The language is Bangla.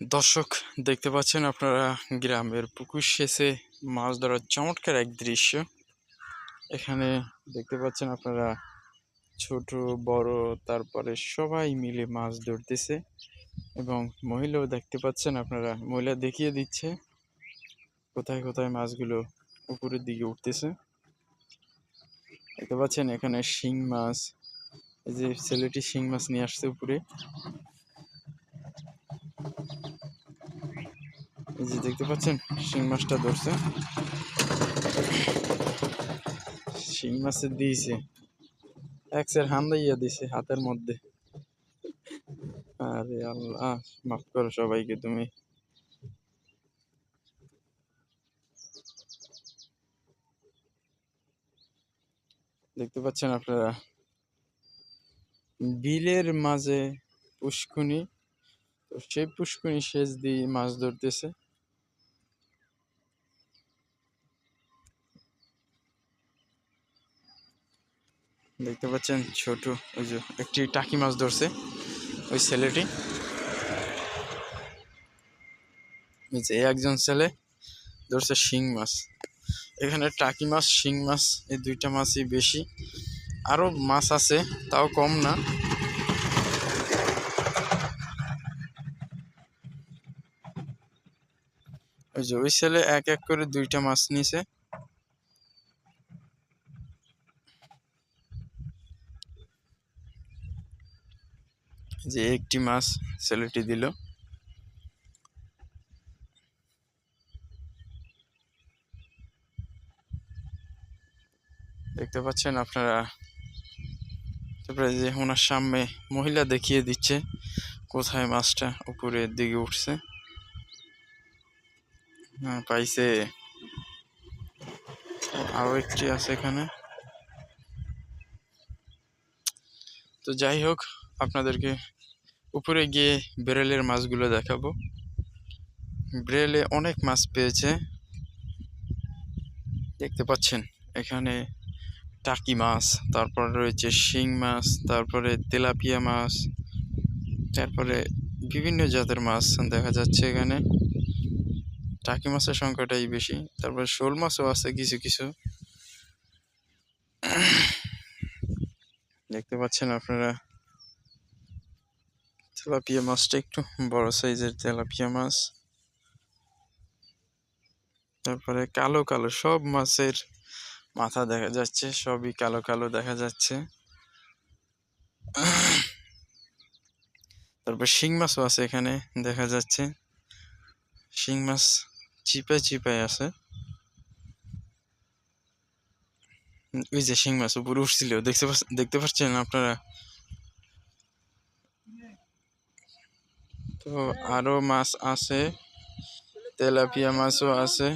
দর্শক, দেখতে পাচ্ছেন আপনারা গ্রামের পুকুর শেষে মাছ ধরার চমৎকার এক দৃশ্য। এখানে দেখতে পাচ্ছেন আপনারা ছোট, বড়, তারপরে সবাই মিলে মাছ ধরতেছে এবং মহিলাও দেখতে পাচ্ছেন আপনারা, মহিলা দেখিয়ে দিচ্ছে কোথায় কোথায় মাছগুলো উপরের দিকে উঠতেছে। দেখতে পাচ্ছেন এখানে শিং মাছ, এই যে ছেলেটি শিং মাছ নিয়ে আসছে উপরে। এই যে দেখতে পাচ্ছেন, শিং মাছটা ধরছে। শিং মাছের দিয়েছে। এক সের হান্দাইয়া দিছে হাতের মধ্যে। আরে আল্লাহ, মাফ করো সবাইকে তুমি। দেখতে পাচ্ছেন আপনারা, বিলের মাঝে পুষ্কুনি, তো সেই পুষ্কুনি সেচ দিয়ে মাছ ধরতেছে। দেখতে পাচ্ছেন ছোট, ওই যে একটি টাকি মাছ ধরছে, ওই ছেলেটি। এই একজন ছেলে ধরছে শিং মাছ। এখানে টাকি মাছ, শিং মাছ, এই দুইটা মাছই বেশি। আরও মাছ আছে, তাও কম না। ওই যে ওই ছেলে এক এক করে দুইটা মাছ নিছে। যে একটি মাছ ছেলেটি দিল। দেখতে পাচ্ছেন আপনারা? তারপরে যে ওনার সামনে মহিলা দেখিয়ে দিচ্ছে কোথায় মাছটা উপরের দিকে উঠছে। হ্যাঁ পাইছে। আরও একটি আছে এখানে। তো যাই হোক, আপনাদেরকে উপরে গিয়ে বেরেলের মাছগুলো দেখাবো। বেরেলে অনেক মাছ পেয়েছে। দেখতে পাচ্ছেন, এখানে টাকি মাছ, তারপর রয়েছে শিং মাছ, তারপরে তেলাপিয়া মাছ, তারপরে বিভিন্ন জাতের মাছ দেখা যাচ্ছে এখানে। টাকি মাছের সংখ্যাটাই বেশি, তারপরে শোল মাছও আছে কিছু কিছু। দেখতে পাচ্ছেন আপনারা? তেলাপিয়া মাছটা একটু বড় সাইজের তেলাপিয়া মাছ। তারপরে কালো কালো সব মাছের মাথা দেখা যাচ্ছে, সবই কালো কালো দেখা যাচ্ছে। তারপর শিং মাছও আছে এখানে দেখা যাচ্ছে। শিং মাছ চিপায় চিপায় আছে। ওই যে শিং মাছ উপরে উঠছিল, দেখতে দেখতে পাচ্ছেন আপনারা? তো আরও মাছ আছে, তেলাপিয়া মাছও আছে।